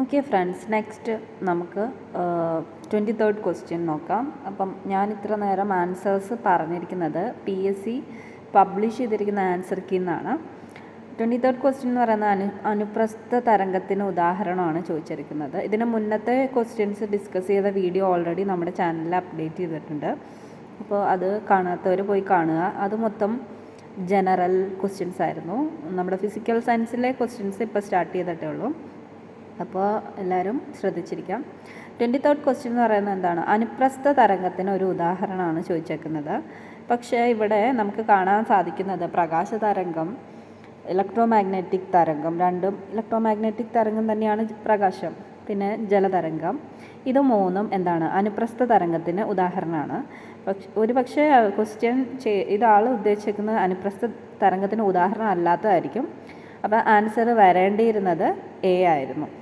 Okay friends next നമുക്ക് twenty third question നോക്കാം. അപ്പം ഞാൻ ഇത്ര നേരം ആൻസേഴ്സ് പറഞ്ഞിരിക്കുന്നത് പി എസ് സി പബ്ലിഷ് ചെയ്തിരിക്കുന്ന ആൻസർ കീന്നാണ് ട്വന്റി തേർഡ് ക്വസ്റ്റ്യൻ എന്ന് പറയുന്നത് അനു അനുപ്രസ്ഥ തരംഗത്തിന് ഉദാഹരണമാണ് ചോദിച്ചിരിക്കുന്നത്. ഇതിന് മുന്നത്തെ ക്വസ്റ്റ്യൻസ് ഡിസ്കസ് ചെയ്ത വീഡിയോ ഓൾറെഡി നമ്മുടെ ചാനലിൽ അപ്ഡേറ്റ് ചെയ്തിട്ടുണ്ട്. അപ്പോൾ അത് കാണാത്തവർ പോയി കാണുക. അത് മൊത്തം ജനറൽ ക്വസ്റ്റ്യൻസ് ആയിരുന്നു. നമ്മുടെ ഫിസിക്കൽ സയൻസിലെ ക്വസ്റ്റ്യൻസ് ഇപ്പോൾ സ്റ്റാർട്ട് ചെയ്തിട്ടേ ഉള്ളൂ. അപ്പോൾ എല്ലാവരും ശ്രദ്ധിച്ചിരിക്കാം. ട്വന്റി തേർഡ് ക്വസ്റ്റ്യൻ എന്ന് പറയുന്നത് എന്താണ്? അനുപ്രസ്ഥ തരംഗത്തിന് ഒരു ഉദാഹരണമാണ് ചോദിച്ചേക്കുന്നത്. പക്ഷേ ഇവിടെ നമുക്ക് കാണാൻ സാധിക്കുന്നത് പ്രകാശ തരംഗം ഇലക്ട്രോ മാഗ്നറ്റിക് തരംഗം രണ്ടും ഇലക്ട്രോ മാഗ്നറ്റിക് തരംഗം തന്നെയാണ് പ്രകാശം പിന്നെ ജലതരംഗം. ഇത് മൂന്നും എന്താണ്? അനുപ്രസ്ഥ തരംഗത്തിന് ഉദാഹരണമാണ്. പക്ഷെ ഒരു പക്ഷേ ക്വസ്റ്റ്യൻ ഇതാൾ ഉദ്ദേശിക്കുന്നത് അനുപ്രസ്ഥ തരംഗത്തിന് ഉദാഹരണം അല്ലാത്തതായിരിക്കും അപ്പോൾ ആൻസർ വരേണ്ടിയിരുന്നത് എ ആയിരുന്നു.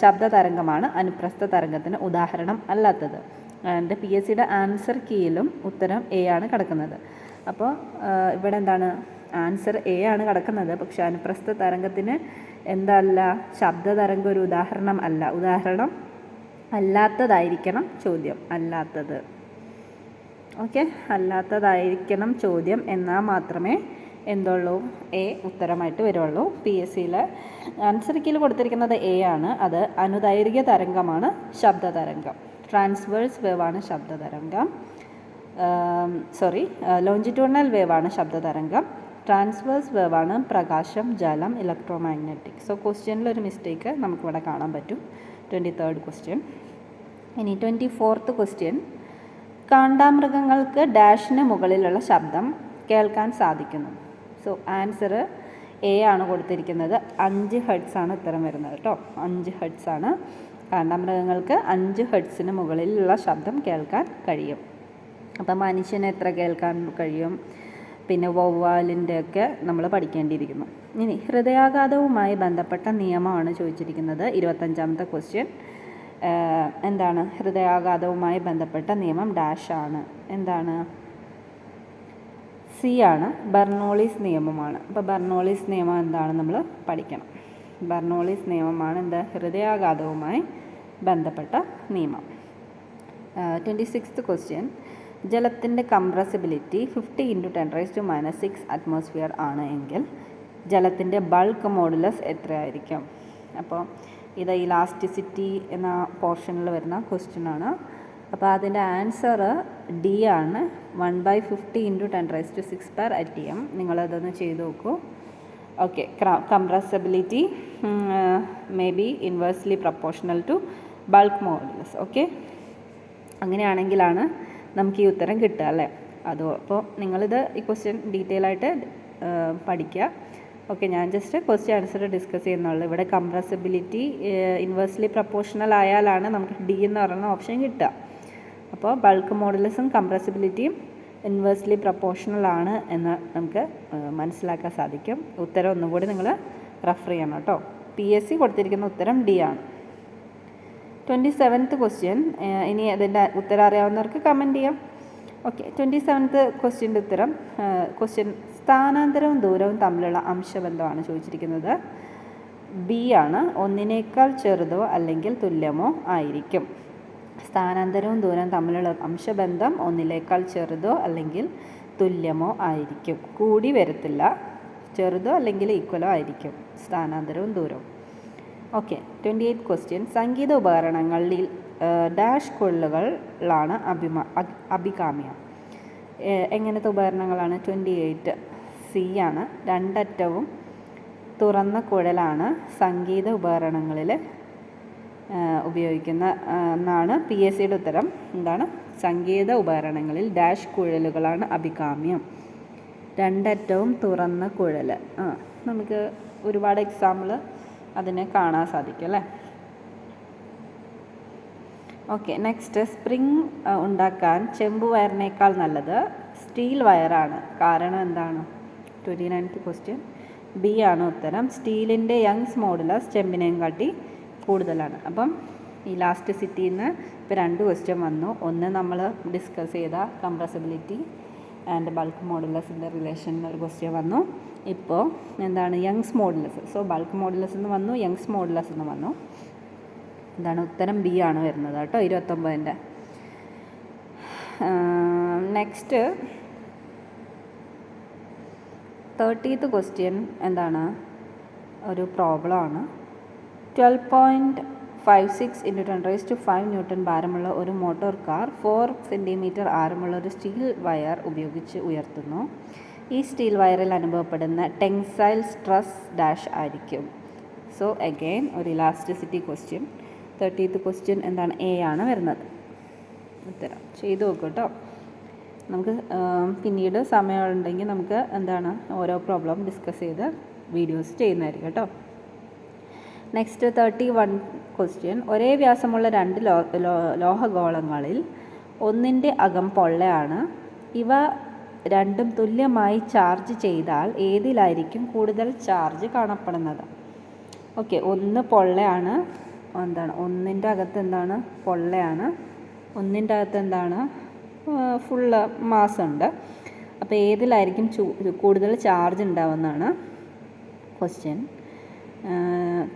ശബ്ദ തരംഗമാണ്. അനുപ്രസ്ഥ തരംഗത്തിന് ഉദാഹരണം അല്ലാത്തത്. ആൻഡ് പി എസ് സിയുടെ ആൻസർ കീയിലും ഉത്തരം എ ആണ് കിടക്കുന്നത്. അപ്പോൾ ഇവിടെ എന്താണ്? ആൻസർ എ ആണ് കിടക്കുന്നത്. പക്ഷേ അനുപ്രസ്ഥ തരംഗത്തിന് എന്തല്ല? ശബ്ദ തരംഗം ഒരു ഉദാഹരണം അല്ല. ഉദാഹരണം അല്ലാത്തതായിരിക്കണം ചോദ്യം. അല്ലാത്തത്. ഓക്കെ? അല്ലാത്തതായിരിക്കണം ചോദ്യം. എന്നാൽ മാത്രമേ എന്തുള്ളൂ? എ ഉത്തരമായിട്ട് വരുള്ളൂ. പി എസ് സിയിൽ ആൻസർ കീയിൽ കൊടുത്തിരിക്കുന്നത് എ ആണ്. അത് അനുദൈർഘ്യ തരംഗമാണ് ശബ്ദ തരംഗം. ട്രാൻസ്വേഴ്സ് വേവ് ആണ് ശബ്ദ തരംഗം. സോറി ലോഞ്ചിറ്റ്യൂണൽ വേവ് ആണ് ശബ്ദ തരംഗം. ട്രാൻസ്വേഴ്സ് വേവ് ആണ് പ്രകാശം ജലം ഇലക്ട്രോ മാഗ്നറ്റിക് സോ ക്വസ്റ്റ്യനിൽ ഒരു മിസ്റ്റേക്ക് നമുക്കിവിടെ കാണാൻ പറ്റും. ട്വന്റി തേർഡ് ക്വസ്റ്റ്യൻ ഇനി ട്വന്റി ഫോർത്ത് ക്വസ്റ്റ്യൻ കാണ്ടാമൃഗങ്ങൾക്ക് ഡാഷിന് മുകളിലുള്ള ശബ്ദം കേൾക്കാൻ സാധിക്കുന്നു. സോ ആൻസർ എ ആണ് കൊടുത്തിരിക്കുന്നത്. അഞ്ച് ഹെഡ്സ് ആണ് ഉത്തരം വരുന്നത് കേട്ടോ. അഞ്ച് ഹെഡ്സ് ആണ്. കാരണം മൃഗങ്ങൾക്ക് അഞ്ച് ഹെഡ്സിന് മുകളിലുള്ള ശബ്ദം കേൾക്കാൻ കഴിയും. അപ്പം മനുഷ്യന് എത്ര കേൾക്കാൻ കഴിയും? പിന്നെ വവ്വാലിന്റെ ഒക്കെ നമ്മൾ പഠിക്കേണ്ടിയിരിക്കുന്നു. ഇനി ഹൃദയാഘാതവുമായി ബന്ധപ്പെട്ട നിയമമാണ് ചോദിച്ചിരിക്കുന്നത്. ഇരുപത്തഞ്ചാമത്തെ ക്വസ്റ്റ്യൻ എന്താണ്? ഹൃദയാഘാതവുമായി ബന്ധപ്പെട്ട നിയമം ഡാഷാണ് എന്താണ്? സി ആണ് ബർണോളിസ് നിയമമാണ്. അപ്പോൾ ബർണോളിസ് നിയമം എന്താണ് നമ്മൾ പഠിക്കണം. ബർണോളിസ് നിയമമാണ് എന്താ? ഹൃദയാഘാതവുമായി ബന്ധപ്പെട്ട നിയമം. ട്വന്റി സിക്സ്ത് ക്വസ്റ്റ്യൻ ജലത്തിന്റെ compressibility fifty into ten raise to minus six atmosphere ആണ് എങ്കിൽ ജലത്തിന്റെ ബൾക്ക് മോഡുലസ് എത്രയായിരിക്കും? അപ്പോൾ ഇത് ഇലാസ്റ്റിസിറ്റി എന്ന പോർഷനിൽ വരുന്ന ക്വസ്റ്റ്യൻ ആണ്. അപ്പോൾ അതിന്റെ ആൻസർ ഡി ആണ്. One by fifty into ten raise to six per T M നിങ്ങളതൊന്ന് ചെയ്ത് നോക്കൂ. Okay compressibility may be inversely proportional to bulk models okay അങ്ങനെയാണെങ്കിലാണ് നമുക്ക് ഈ ഉത്തരം കിട്ടുക അല്ലേ? അതോ അപ്പോൾ നിങ്ങളിത് ഈ ക്വസ്റ്റ്യൻ ഡീറ്റെയിൽ ആയിട്ട് പഠിക്കുക. ഓക്കെ ഞാൻ ജസ്റ്റ് ക്വസ്റ്റ്യൻ ആൻസർ ഡിസ്കസ് ചെയ്യുന്നുള്ളൂ. ഇവിടെ കംപ്രസബിലിറ്റി ഇൻവേഴ്സ്ലി പ്രപ്പോർഷണൽ ആയാലാണ് നമുക്ക് ഡി എന്ന് പറയുന്ന ഓപ്ഷൻ കിട്ടുക. അപ്പോൾ ബൾക്ക് മോഡുലസും കംപ്രസിബിലിറ്റിയും ഇൻവേഴ്സ്ലി പ്രപ്പോർഷണൽ ആണ് എന്ന് നമുക്ക് മനസ്സിലാക്കാൻ സാധിക്കും. ഉത്തരം ഒന്നുകൂടി നിങ്ങൾ റെഫർ ചെയ്യണം കേട്ടോ. പി എസ് സി കൊടുത്തിരിക്കുന്ന ഉത്തരം ഡി ആണ്. ട്വന്റി സെവൻത്ത് ക്വസ്റ്റ്യൻ ഇനി അതിന്റെ ഉത്തരം അറിയാവുന്നവർക്ക് കമന്റ് ചെയ്യാം. ഓക്കെ ട്വന്റി സെവൻത്ത് ക്വസ്റ്റ്യന്റെ ഉത്തരം. ക്വസ്റ്റ്യൻ സ്ഥാനാന്തരവും ദൂരവും തമ്മിലുള്ള അംശബന്ധമാണ് ചോദിച്ചിരിക്കുന്നത്. ബി ആണ്. ഒന്നിനേക്കാൾ ചെറുതോ അല്ലെങ്കിൽ തുല്യമോ ആയിരിക്കും. സ്ഥാനാന്തരവും ദൂരം തമ്മിലുള്ള അംശബന്ധം ഒന്നിലേക്കാൾ ചെറുതോ അല്ലെങ്കിൽ തുല്യമോ ആയിരിക്കും. കൂടി വരത്തില്ല. ചെറുതോ അല്ലെങ്കിൽ ഈക്വലോ ആയിരിക്കും സ്ഥാനാന്തരവും ദൂരവും. ഓക്കെ. Twenty eight question. സംഗീത ഉപകരണങ്ങളിൽ ഡാഷ് കൊള്ളുകളാണ് അഭിമാ അഭികാമ്യം. എങ്ങനത്തെ ഉപകരണങ്ങളാണ്? ട്വന്റി എയ്റ്റ് സി ആണ്. രണ്ടറ്റവും തുറന്ന കുഴലാണ് സംഗീത ഉപകരണങ്ങളിൽ ഉപയോഗിക്കുന്ന എന്നാണ് പി എസ് സിയുടെ ഉത്തരം. എന്താണ്? സംഗീത ഉപകരണങ്ങളിൽ ഡാഷ് കുഴലുകളാണ് അഭികാമ്യം. രണ്ടറ്റവും തുറന്ന കുഴൽ ആ നമുക്ക് ഒരുപാട് എക്സാമ്പിൾ അതിനെ കാണാൻ സാധിക്കും അല്ലേ? ഓക്കെ നെക്സ്റ്റ് സ്പ്രിങ് ഉണ്ടാക്കാൻ ചെമ്പ് വയറിനേക്കാൾ നല്ലത് സ്റ്റീൽ വയറാണ്. കാരണം എന്താണ്? ട്വന്റി നയൻത്ത് ക്വസ്റ്റ്യൻ ബി ആണ് ഉത്തരം. സ്റ്റീലിന്റെ യങ്സ് മോഡുലസ് ചെമ്പിനെയും കാട്ടി കൂടുതലാണ്. അപ്പം ഈ ലാസ്റ്റ് സിറ്റിയിൽ നിന്ന് ഇപ്പോൾ രണ്ട് ക്വസ്റ്റ്യൻ വന്നു. ഒന്ന് നമ്മൾ ഡിസ്കസ് ചെയ്ത കംപ്രസിബിലിറ്റി ആൻഡ് ബൾക്ക് മോഡുലസിന്റെ റിലേഷൻ ഒരു ക്വസ്റ്റ്യൻ വന്നു. ഇപ്പോൾ എന്താണ് Young's modulus so bulk modulus എന്ന് വന്നു യങ്സ് മോഡുലസ് എന്ന് വന്നു. എന്താണ് ഉത്തരം ബി ആണ് വരുന്നത് കേട്ടോ ഇരുപത്തൊമ്പതിന്റെ നെക്സ്റ്റ് തേർട്ടീത്ത് ക്വസ്റ്റ്യൻ എന്താണ്? ഒരു പ്രോബ്ലമാണ് twelve point five six into ten raise to five newton ഭാരമുള്ള ഒരു മോട്ടോർ കാർ ഫോർ സെന്റിമീറ്റർ ആരമുള്ള ഒരു സ്റ്റീൽ വയർ ഉപയോഗിച്ച് ഉയർത്തുന്നു. ഈ സ്റ്റീൽ വയറിൽ അനുഭവപ്പെടുന്ന ടെൻസൈൽ സ്ട്രെസ് ഡാഷ് ആയിരിക്കും. സോ അഗെയിൻ ഒരു ഇലാസ്റ്റിസിറ്റി ക്വസ്റ്റ്യൻ തേർട്ടീത്ത് ക്വസ്റ്റ്യൻ എന്താണ്? എ ആണ് വരുന്നത്. ഉത്തരം. ചെയ്തു നോക്കൂ കേട്ടോ നമുക്ക് പിന്നീട് സമയമുണ്ടെങ്കിൽ നമുക്ക് എന്താണ് ഓരോ പ്രോബ്ലം ഡിസ്കസ് ചെയ്ത് വീഡിയോസ് ചെയ്യുന്നതായിരിക്കും കേട്ടോ നെക്സ്റ്റ് തേർട്ടി വൺ ക്വസ്റ്റ്യൻ ഒരേ വ്യാസമുള്ള രണ്ട് ലോ ലോഹഗോളങ്ങളിൽ ഒന്നിന്റെ അകം പൊള്ളയാണ്. ഇവ രണ്ടും തുല്യമായി ചാർജ് ചെയ്താൽ ഏതിലായിരിക്കും കൂടുതൽ ചാർജ് കാണപ്പെടുന്നത്? ഓക്കെ ഒന്ന് പൊള്ളയാണ്. എന്താണ്? ഒന്നിന്റെ അകത്ത് എന്താണ്? പൊള്ളയാണ്. ഒന്നിന്റെ അകത്ത് എന്താണ്? ഫുള്ള് ഉണ്ട്. അപ്പോൾ ഏതിലായിരിക്കും കൂടുതൽ ചാർജ് ഉണ്ടാവുന്നതാണ്? ക്വസ്റ്റ്യൻ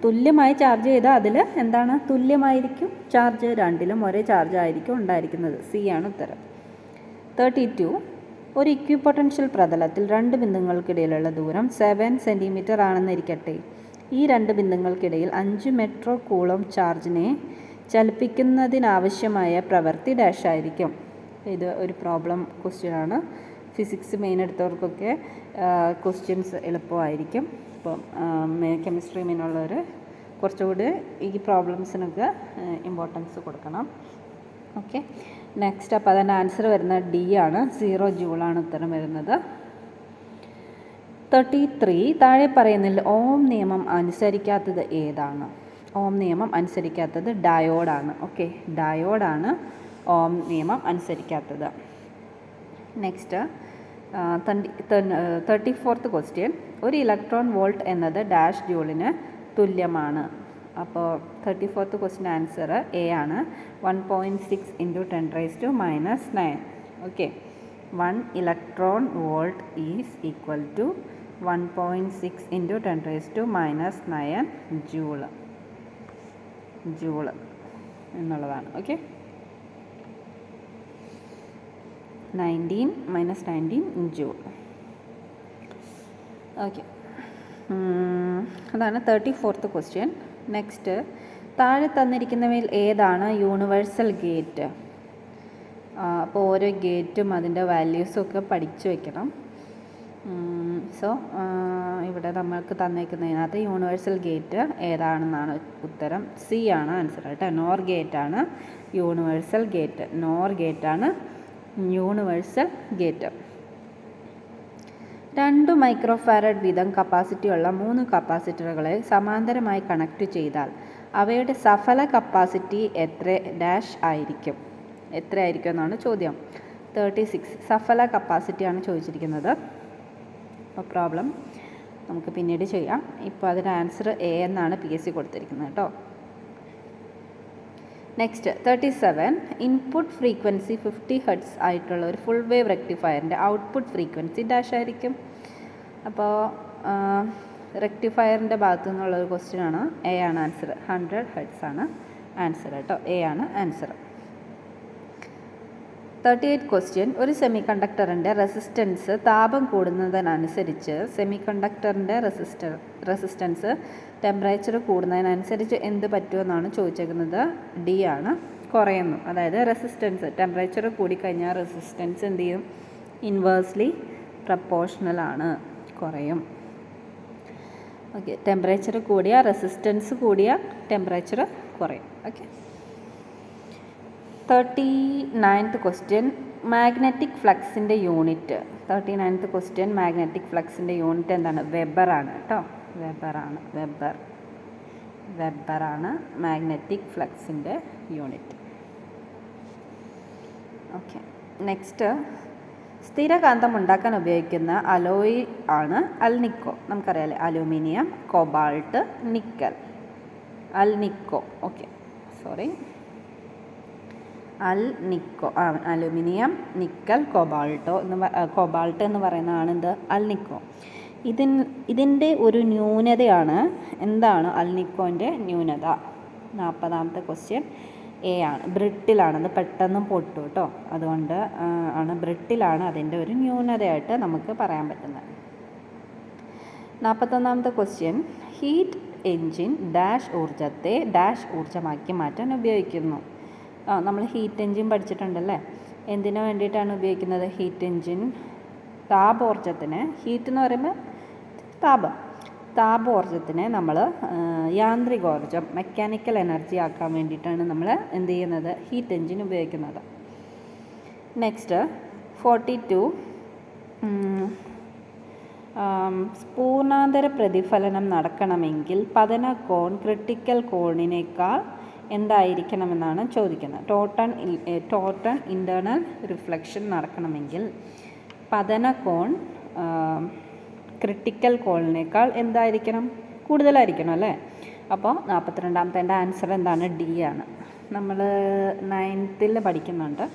തുല്യമായി ചാർജ് ചെയ്താൽ അതിൽ എന്താണ്? തുല്യമായിരിക്കും ചാർജ് രണ്ടിലും ഒരേ ചാർജ് ആയിരിക്കും ഉണ്ടായിരിക്കുന്നത്. സി ആണ് ഉത്തരം. Thirty two. ഒരു ഇക്വിപൊട്ടൻഷ്യൽ പ്രതലത്തിൽ രണ്ട് ബിന്ദുങ്ങൾക്കിടയിലുള്ള ദൂരം സെവൻ സെന്റിമീറ്റർ ആണെന്നിരിക്കട്ടെ. ഈ രണ്ട് ബിന്ദുങ്ങൾക്കിടയിൽ അഞ്ച് മെട്രോ കൂളം ചാർജിനെ ചലിപ്പിക്കുന്നതിനാവശ്യമായ പ്രവൃത്തി ഡാഷ് ആയിരിക്കും. ഇത് ഒരു പ്രോബ്ലം ക്വസ്റ്റ്യൻ ആണ്. ഫിസിക്സ് മെയിൻ എടുത്തവർക്കൊക്കെ ക്വസ്റ്റ്യൻസ് എളുപ്പമായിരിക്കും. ഇപ്പം കെമിസ്ട്രി മീനുള്ളവർ കുറച്ചുകൂടി ഈ പ്രോബ്ലംസിനൊക്കെ ഇമ്പോർട്ടൻസ് കൊടുക്കണം. ഓക്കെ നെക്സ്റ്റ് അപ്പോൾ അതിന്റെ ആൻസർ വരുന്നത് ഡി ആണ്. സീറോ ജൂളാണ് ഉത്തരം വരുന്നത്. തേർട്ടി ത്രീ താഴെ പറയുന്നതിൽ ഓം നിയമം അനുസരിക്കാത്തത് ഏതാണ്? ഓം നിയമം അനുസരിക്കാത്തത് ഡയോഡാണ് ഓക്കെ ഡയോഡാണ് ഓം നിയമം അനുസരിക്കാത്തത്. നെക്സ്റ്റ് തേർട്ടി ഫോർത്ത് ക്വസ്റ്റ്യൻ ഒരു ഇലക്ട്രോൺ വോൾട്ട് എന്നത് ഡാഷ് ജൂളിന് തുല്യമാണ്. അപ്പോൾ thirty fourth question answer A ആണ്. One point six into ten raise to minus nine okay one electron volt is equal to one point six into ten raise to minus nine joule joule എന്നുള്ളതാണ്. Okay nineteen minus nineteen joule okay അതാണ് thirty fourth question next താഴെ തന്നിരിക്കുന്നവയിൽ ഏതാണ് universal gate അപ്പോൾ ഓരോ ഗേറ്റും അതിന്റെ വാല്യൂസും ഒക്കെ പഠിച്ചു വെക്കണം. സോ ഇവിടെ നമ്മൾക്ക് തന്നേക്കുന്നതിനകത്ത് യൂണിവേഴ്സൽ ഗേറ്റ് ഏതാണെന്നാണ് ഉത്തരം. സി ആണ് ആൻസർ കേട്ടോ നോർ ഗേറ്റ് ആണ് യൂണിവേഴ്സൽ ഗേറ്റ് നോർ ഗേറ്റ് ആണ് യൂണിവേഴ്സൽ ഗേറ്റ് രണ്ട് മൈക്രോഫാരഡ് വീതം കപ്പാസിറ്റിയുള്ള മൂന്ന് കപ്പാസിറ്ററുകളെ സമാന്തരമായി കണക്ട് ചെയ്താൽ അവയുടെ സഫല കപ്പാസിറ്റി എത്ര ഡാഷ് ആയിരിക്കും? എത്ര ആയിരിക്കും എന്നാണ് ചോദ്യം. തേർട്ടി സിക്സ് സഫല കപ്പാസിറ്റിയാണ് ചോദിച്ചിരിക്കുന്നത്. അപ്പോൾ പ്രോബ്ലം നമുക്ക് പിന്നീട് ചെയ്യാം. ഇപ്പോൾ അതിന്റെ ആൻസർ എ എന്നാണ് പി എസ് സി കൊടുത്തിരിക്കുന്നത് കേട്ടോ. Next thirty seven input frequency fifty hertz ആയിട്ടുള്ള ഒരു ഫുൾ വേവ് റെക്ടിഫയറിന്റെ ഔട്ട്പുട്ട് ഫ്രീക്വൻസി ഡാഷ് ആയിരിക്കും. അപ്പോൾ റെക്ടിഫയറിന്റെ ഭാഗത്തു നിന്നുള്ള ഒരു ക്വസ്റ്റ്യൻ ആണ്. എ ആണ് ആൻസർ ഹൺഡ്രഡ് ഹെഡ്സ് ആണ് ആൻസർ കേട്ടോ എ ആണ് ആൻസർ തേർട്ടി എയ്റ്റ് ക്വസ്റ്റ്യൻ ഒരു സെമി കണ്ടക്ടറിന്റെ റെസിസ്റ്റൻസ് താപം കൂടുന്നതിനനുസരിച്ച് സെമി കണ്ടക്ടറിന്റെ റെസിസ്റ്റർ റെസിസ്റ്റൻസ് ടെമ്പറേച്ചർ കൂടുന്നതിനനുസരിച്ച് എന്ത് പറ്റുമെന്നാണ് ചോദിച്ചേക്കുന്നത്? ഡി ആണ്. കുറയുന്നു. അതായത് റെസിസ്റ്റൻസ് ടെമ്പറേച്ചർ കൂടിക്കഴിഞ്ഞാൽ റെസിസ്റ്റൻസ് എന്ത് ചെയ്യും? ഇൻവേഴ്സ്ലി പ്രപ്പോർഷണൽ ആണ്. കുറയും. ഓക്കെ. ടെമ്പറേച്ചർ കൂടിയ റെസിസ്റ്റൻസ് കൂടിയ ടെമ്പറേച്ചർ കുറയും. Okay. Thirty ninth question magnetic ഫ്ലക്സിന്റെ unit. Thirty ninth question magnetic ഫ്ലക്സിന്റെ unit എന്താണ്? വെബറാണ് കേട്ടോ. വെബറാണ് വെബർ. വെബറാണ് മാഗ്നറ്റിക് ഫ്ലക്സിന്റെ യൂണിറ്റ്. ഓക്കെ. നെക്സ്റ്റ് സ്ഥിരകാന്തം ഉണ്ടാക്കാൻ ഉപയോഗിക്കുന്ന അലോയി ആണ് alnico. നമുക്കറിയാലേ aluminium cobalt nickel. Alnico. Okay. Sorry. Alnico aluminium nickel കൊബാൾട്ടോ എന്ന് കൊബാൾട്ട് എന്ന് പറയുന്നതാണ് എന്ത്? അൽ നിക്കോ ഇതിൻ ഇതിന്റെ ഒരു ന്യൂനതയാണ് എന്താണ് അൽ നിക്കോന്റെ ന്യൂനത? നാൽപ്പതാമത്തെ ക്വസ്റ്റ്യൻ എ ആണ്. ബ്രിട്ടിലാണ്. അത് പെട്ടെന്ന് പൊട്ടു കേട്ടോ. അതുകൊണ്ട് ആണ് ബ്രിട്ടിലാണ് അതിന്റെ ഒരു ന്യൂനതയായിട്ട് നമുക്ക് പറയാൻ പറ്റുന്നത്. നാൽപ്പത്തൊന്നാമത്തെ ക്വസ്റ്റ്യൻ ഹീറ്റ് എൻജിൻ ഡാഷ് ഊർജത്തെ ഡാഷ് ഊർജമാക്കി മാറ്റാൻ ഉപയോഗിക്കുന്നു. ആ നമ്മൾ ഹീറ്റ് എൻജിൻ പഠിച്ചിട്ടുണ്ടല്ലേ? എന്തിനു വേണ്ടിയിട്ടാണ് ഉപയോഗിക്കുന്നത് ഹീറ്റ് എൻജിൻ താപോർജത്തിന് ഹീറ്റ് എന്ന് പറയുമ്പോൾ താപം. താപോർജത്തിന് നമ്മൾ യാന്ത്രികോർജം മെക്കാനിക്കൽ എനർജി ആക്കാൻ വേണ്ടിയിട്ടാണ് നമ്മൾ എന്ത് ചെയ്യുന്നത്? ഹീറ്റ് എൻജിൻ ഉപയോഗിക്കുന്നത്. നെക്സ്റ്റ് ഫോർട്ടി ടു സ്പൂർണാന്തര പ്രതിഫലനം നടക്കണമെങ്കിൽ പതന കോൺ ക്രിട്ടിക്കൽ കോണിനേക്കാൾ എന്തായിരിക്കണമെന്നാണ് ചോദിക്കുന്നത്. ടോട്ടൺ ടോട്ടൺ ഇന്റേർണൽ റിഫ്ലക്ഷൻ നടക്കണമെങ്കിൽ പതന കോൺ ക്രിട്ടിക്കൽ കോണിനേക്കാൾ എന്തായിരിക്കണം? കൂടുതലായിരിക്കണം അല്ലേ? അപ്പോൾ നാൽപ്പത്തിരണ്ടാമത്തെ ആൻസർ എന്താണ്? ഡി ആണ്. നമ്മൾ നയൻത്തിൽ പഠിക്കുന്നുണ്ട്.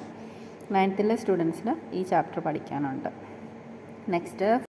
നയൻത്തിലെ സ്റ്റുഡൻസിന് ഈ ചാപ്റ്റർ പഠിക്കാനുണ്ട്. നെക്സ്റ്റ്